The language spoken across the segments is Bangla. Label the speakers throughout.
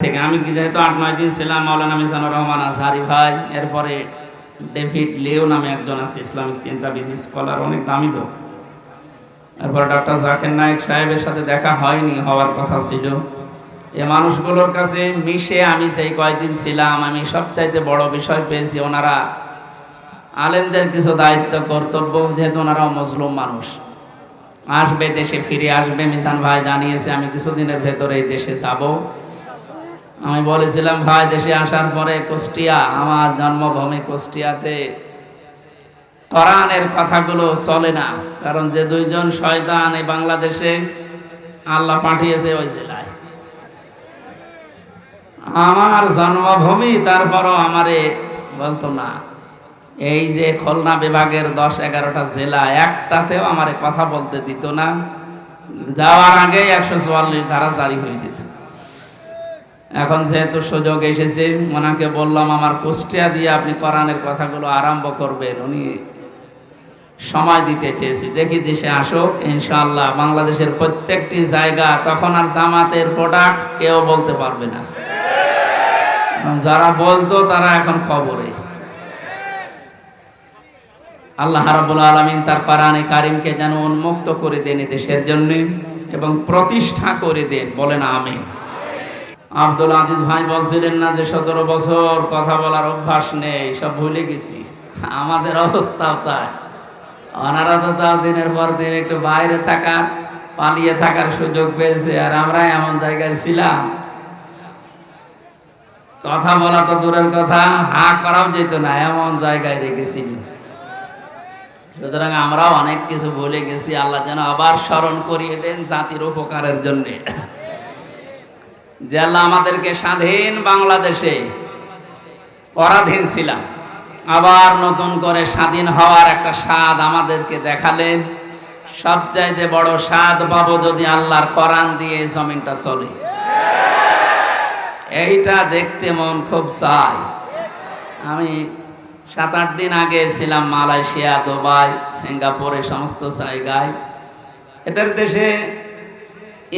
Speaker 1: থেকে আমি যেহেতু আট, নয় দিন ছিলাম, মাওলানা মিজানুর রহমান আজহারি ভাই, এরপরে ডেভিড লিও নামে একজন আছে, ইসলামিক চিন্তাবিদ স্কলার, অনেক দামি লোক। এরপর ডক্টর জাকির নায়েক সাহেবের সাথে দেখা হয়নি, হওয়ার কথা ছিল। এ মানুষগুলোর কাছে মিশে আমি সেই কয়েকদিন ছিলাম, আমি সবচাইতে বড় বিষয় পেয়েছি, ওনারা আলেমদের কিছু দায়িত্ব, কর্তব্য, যেহেতু ওনারাও মজলুম মানুষ। আসবে, দেশে ফিরে আসবে, মিজান ভাই জানিয়েছে, আমি কিছুদিনের ভেতরে এই দেশে যাব। আমি বলেছিলাম, ভাই, দেশে আসার পরে কুষ্টিয়া, আমার জন্মভূমি কুষ্টিয়াতে। কোরআনের কথাগুলো চলে না, কারণ যে দুইজন শয়তান এই বাংলাদেশে আল্লাহ পাঠিয়েছে ওই জেলায়। আমার জন্মভূমি, তারপরও আমারে বলতো না। এই যে খুলনা বিভাগের দশ, এগারোটা জেলা, একটাতেও আমারে কথা বলতে দিত না। যাওয়ার আগে একশো চুয়াল্লিশ ধারা জারি হয়ে যেত। এখন যেহেতু সুযোগ এসেছে, ওনাকে বললাম, আমার কুষ্টিয়া দিয়ে আপনি কোরআনের কথাগুলো আরম্ভ করবেন। উনি সময় দিতে চেয়েছি। দেখি দেশে আসুক, ইনশাআল্লাহ বাংলাদেশের প্রত্যেকটি জায়গা তখন আর জামাতের প্রোডাক্ট কেউ বলতে পারবে না। যারা বলতো তারা এখন কবরে। আল্লাহ রাব্বুল আলামিন তার কোরআনে কারিমকে যেন উন্মুক্ত করে দেন দেশের জন্য এবং প্রতিষ্ঠা করে দেন। বলেন, আমিন। আব্দুল আজিজ ভাই বলছিলেন না যে সতেরো বছর কথা বলার অভ্যাস নেই, সব ভুলে গেছি। আমাদের অবস্থাও তাই। ওনারা তো তাও দিনের পর দিন একটু বাইরে থাকার, পালিয়ে থাকার সুযোগ পেয়েছে আর আমরা এমন জায়গায় ছিলাম। কথা বলা তো দূরের কথা, হা করাও যেত না, এমন জায়গায় রেখেছি। সুতরাং আমরাও অনেক কিছু ভুলে গেছি, আল্লাহ যেন আবার স্মরণ করিয়ে দেন জাতির উপকারের জন্যে। যে আল্লাহ আমাদেরকে স্বাধীন বাংলাদেশে পরাধীন ছিলাম, আবার নতুন করে স্বাধীন হওয়ার একটা স্বাদ আমাদেরকে দেখালেন। সবচাইতে বড় স্বাদ পাবো যদি আল্লাহর কোরআন দিয়ে জমিনটা চলে। এইটা দেখতে মন খুব চাই আমি সাত আট দিন আগে ছিলাম মালয়েশিয়া, দুবাই, সিঙ্গাপুরে সমস্ত জায়গায়। এদের দেশে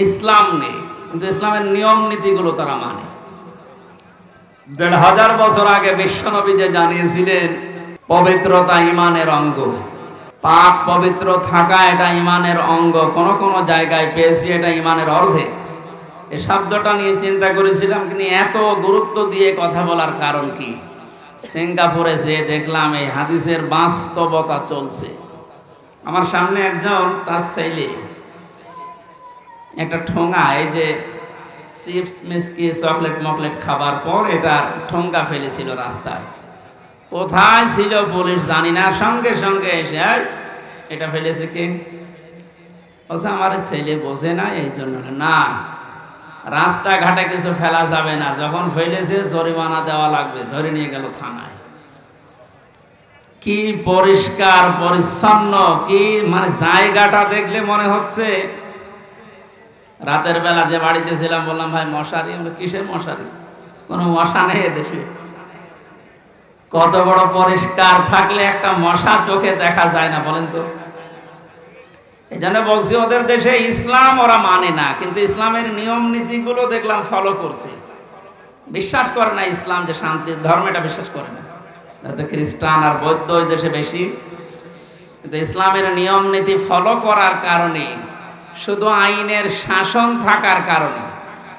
Speaker 1: ইসলাম নেই। কিন্তু ইসলামের নিয়ম নীতিগুলো তারা মানে। দেড় হাজার বছর আগে বিশ্বনবী যে জানিয়েছিলেন, পবিত্রতা ইমানের অঙ্গ। পাক পবিত্র থাকা এটা ইমানের অঙ্গ, কোন কোন জায়গায় পেয়েছি এটা ইমানের অর্ধে এ শব্দটা নিয়ে চিন্তা করেছিলাম কিন্তু এত গুরুত্ব দিয়ে কথা বলার কারণ কি? সিঙ্গাপুরে যে দেখলাম এই হাদিসের বাস্তবতা চলছে। আমার সামনে একজন তার ছেলে। একটা ঠোঙা এই যে চিপস মিষ্টি চকলেট মকলেট খাবার পর এটা ঠোঙ্গা ফেলেছিল রাস্তায়। কোথায় ছিল পুলিশ জানি না সঙ্গে সঙ্গে এসে "এই, এটা ফেলেছে কে? বলছে আমার ছেলে বোঝে না এই জন্য না রাস্তাঘাটে কিছু ফেলা যাবে না যখন ফেলেছে জরিমানা দেওয়া লাগবে ধরে নিয়ে গেল থানায়। কি পরিষ্কার পরিচ্ছন্ন কি মানে জায়গাটা দেখলে মনে হচ্ছে রাতের বেলা যে বাড়িতে ছিলাম, বললাম, ভাই, মশারি? বলে কিসের মশারি? কোনো মশা নেই দেশে কত বড় পরিষ্কার থাকলে একটা মশা চোখে দেখা যায় না, বলেন তো। এই জন্য বলছি, ওদের দেশে ইসলাম ওরা মানে না, কিন্তু ইসলামের নিয়ম নীতিগুলো দেখলাম ফলো করছে। বিশ্বাস করে না ইসলাম যে শান্তির ধর্ম, এটা বিশ্বাস করে না। যাতে খ্রিস্টান আর বৌদ্ধ ওই দেশে বেশি। কিন্তু ইসলামের নিয়ম নীতি ফলো করার কারণে শুধু আইনের শাসন থাকার কারণে।